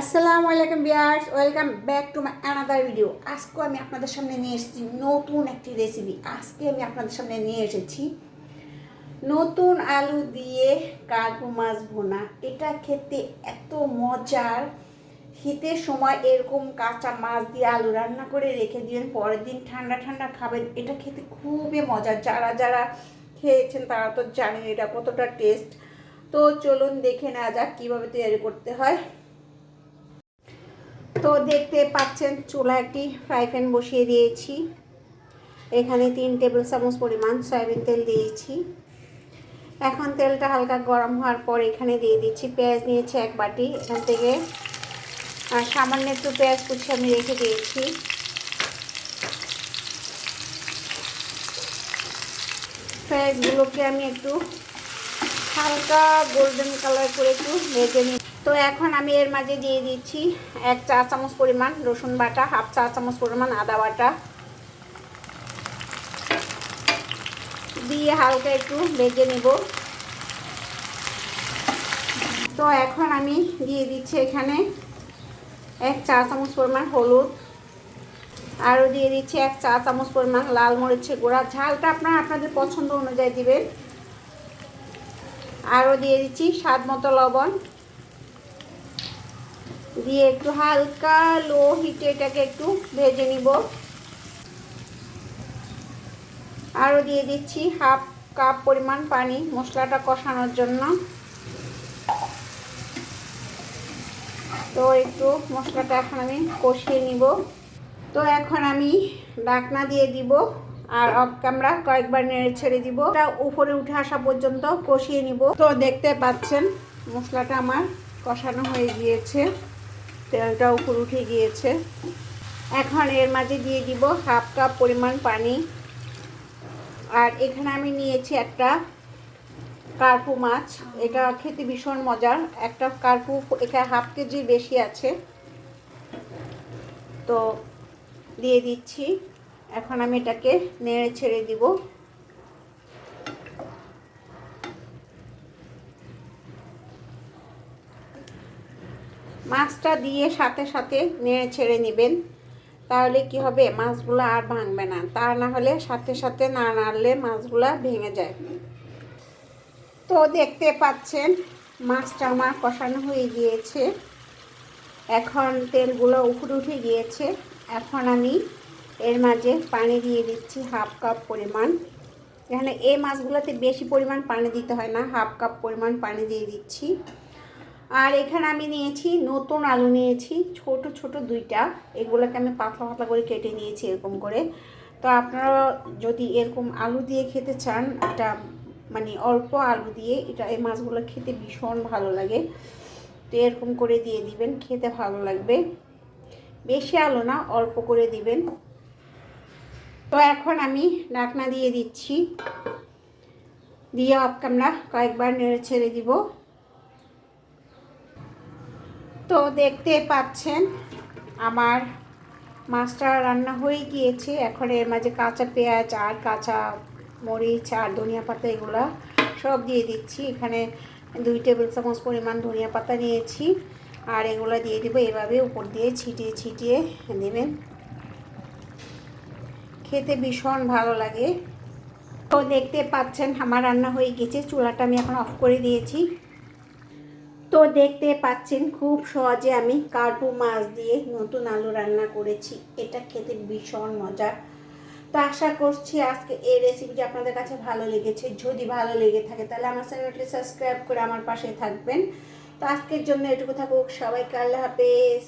আসসালামু আলাইকুম বিয়ার্স welcome back to my another video আজকে আমি আপনাদের সামনে নিয়ে এসেছি নতুন একটি রেসিপি আজকে আমি আপনাদের সামনে নিয়ে এসেছি নতুন আলু দিয়ে কার্পু মাছ ভোনা। এটা খেতে এত মজার। শীতের সময় এরকম কাঁচা মাছ দিয়ে আলু রান্না করে রেখে দিবেন, পরের দিন ঠান্ডা ঠান্ডা খাবেন। এটা খেতে খুবই মজার। যারা যারা খেয়েছেন তারা তো জানেন এটা কতটা টেস্ট তো চলুন দেখে নেওয়া যাক কীভাবে তৈরি করতে হয়। তো দেখতে পাচ্ছেন চুলা একটি ফ্রাই প্যান বসিয়ে দিয়েছি। এখানে তিন টেবিল চামচ পরিমাণ সয়াবিন তেল দিয়েছি। এখন তেলটা হালকা গরম হওয়ার পর এখানে দিয়ে দিচ্ছি পেঁয়াজ নিয়েছি এক বাটি। এখান থেকে আর সামান্য একটু পেঁয়াজ কুচি আমি রেখে দিয়েছি। পেঁয়াজগুলোকে আমি একটু হালকা গোল্ডেন কালার করে একটু ভেজে নিই তো এখন আমি এর মাঝে দিয়ে দিচ্ছি এক চা চামচ পরিমাণ রসুন বাটা, হাফ চা চামচ পরিমাণ আদা বাটা। দিয়ে হালকা একটু ভেজে নেব। তো এখন আমি দিয়ে দিচ্ছি এখানে এক চা চামচ পরিমাণ হলুদ। আরও দিয়ে দিচ্ছি এক চা চামচ পরিমাণ লাল মরিচের গুঁড়া। ঝালটা আপনারা আপনাদের পছন্দ অনুযায়ী দিবেন। আরও দিয়ে দিচ্ছি স্বাদ মতো লবণ। দিয়ে একটু হালকা লো হিটে এটাকে একটু ভেজে নিব। আরও দিয়ে দিচ্ছি হাফ কাপ পরিমাণ পানি মশলাটা কষানোর জন্য। তো একটু মশলাটা এখন আমি কষিয়ে নিব। তো এখন আমি ডাকনা দিয়ে দিব আর অফ ক্যামেরা কয়েকবার নেড়ে ছেড়ে দিব। এটা উপরে উঠে আসা পর্যন্ত কষিয়ে নিব। তো দেখতে পাচ্ছেন মশলাটা আমার কষানো হয়ে গিয়েছে। তেলটা উপর উঠে গিয়েছে। এখন এর মাঝে দিয়ে দিব হাফ কাপ পরিমাণ পানি। আর এখানে আমি নিয়েছি একটা কার্পু মাছ। এটা খেতে ভীষণ মজার। একটা কার্পু এখানে হাফ কেজি বেশি আছে। তো দিয়ে দিচ্ছি। এখন আমি এটাকে নেড়ে ছেড়ে দিব। মাছটা দিয়ে সাথে সাথে নেড়ে ছেড়ে নেবেন। তাহলে কি হবে? মাছগুলো আর ভাঙবে না। তা না হলে সাথে সাথে না নাড়লে মাছগুলো ভেঙে যায়। তো দেখতে পাচ্ছেন, মাছটা আমার কষানো হয়ে গিয়েছে। এখন তেলগুলো উপরে উঠে গিয়েছে। এখন আমি এর মাঝে পানি দিয়ে দিচ্ছি হাফ কাপ পরিমাণ। এখানে এই মাছগুলোতে বেশি পরিমাণ পানি দিতে হয় না। হাফ কাপ পরিমাণ পানি দিয়ে দিচ্ছি। আর এখানে আমি নিয়েছি, নতুন আলু নিয়েছি, ছোট ছোট দুইটা। এগুলোকে আমি পাতলা পাতলা করে কেটে নিয়েছি এরকম করে। তো আপনারা যদি এরকম আলু দিয়ে খেতে চান এটা মানে অল্প আলু দিয়ে, এটা এই মাছগুলো খেতে ভীষণ ভালো লাগে। তো এরকম করে দিয়ে দিবেন, খেতে ভালো লাগবে। বেশি আলু না, অল্প করে দিবেন। তো এখন আমি ডাকনা দিয়ে দিচ্ছি। দিয়ে ক্যামেরা কয়েকবার নেড়ে ছেড়ে দিব। তো দেখতে পাচ্ছেন, আমার মাছটা রান্না হয়ে গিয়েছে। এখন এর মাঝে কাঁচা পেঁয়াজ আর কাঁচা মরিচ আর ধনিয়া পাতা এগুলো সব দিয়ে দিচ্ছি। এখানে দুই টেবিল চামচ পরিমাণ ধনিয়া পাতা নিয়েছি আর এগুলো দিয়ে দিব এভাবে উপর দিয়ে ছিটিয়ে ছিটিয়ে দেবেন খেতে ভীষণ ভালো লাগে। তো দেখতে পাচ্ছেন, আমার রান্না হয়ে গেছে চুলাটা আমি এখন অফ করে দিয়েছি। তো দেখতে পাচ্ছেন খুব সহজে আমি কার্পু মাছ দিয়ে নতুন আলু রান্না করেছি। এটা খেতে ভীষণ মজা। তো আশা করছি আজকে এই রেসিপিটি আপনাদের কাছে ভালো লেগেছে। যদি ভালো লেগে থাকে তাহলে আমার চ্যানেলটি সাবস্ক্রাইব করে আমার পাশে থাকবেন। তো আজকের জন্য এটুকু থাকুক। সবাইকে আল্লাহ হাফেজ।